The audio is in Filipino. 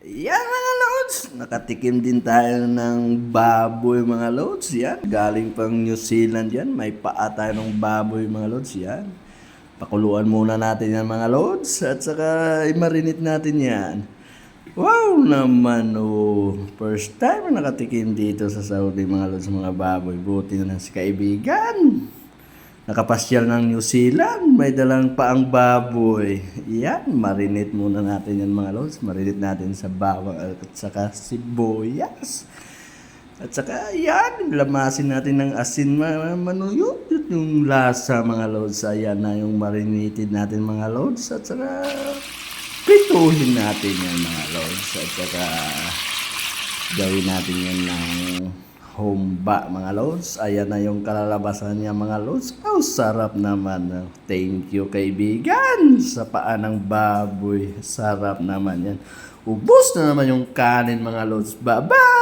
Yan mga loads, nakatikim din tayo ng baboy mga loads. Yan, galing pang New Zealand yan. May paa tayo ng baboy mga loads. Yan. Pakuluan muna natin yan mga loads at saka i-marinate natin yan. Wow naman oh. First time na nakatikim dito sa Saudi mga loads mga baboy. Buti na lang si kaibigan. Nakapasyal ng New Zealand, may dalang paang baboy. Yan, marinate muna natin yan mga lods. Marinate natin sa bawang at saka sibuyas. At saka yan, lamasin natin ng asin mga manuyot. Yun Yung lasa mga lods. Ayan na yung marinated natin mga lods. At saka prituhin natin yan mga lods. At saka gawin natin yan ng humba mga lods. Ayan na yung kalalabasan niya mga lods. Oh, sarap naman. Thank you kaibigan sa paa ng baboy. Sarap naman yan. Ubus na naman yung kanin mga lods. Bye-bye!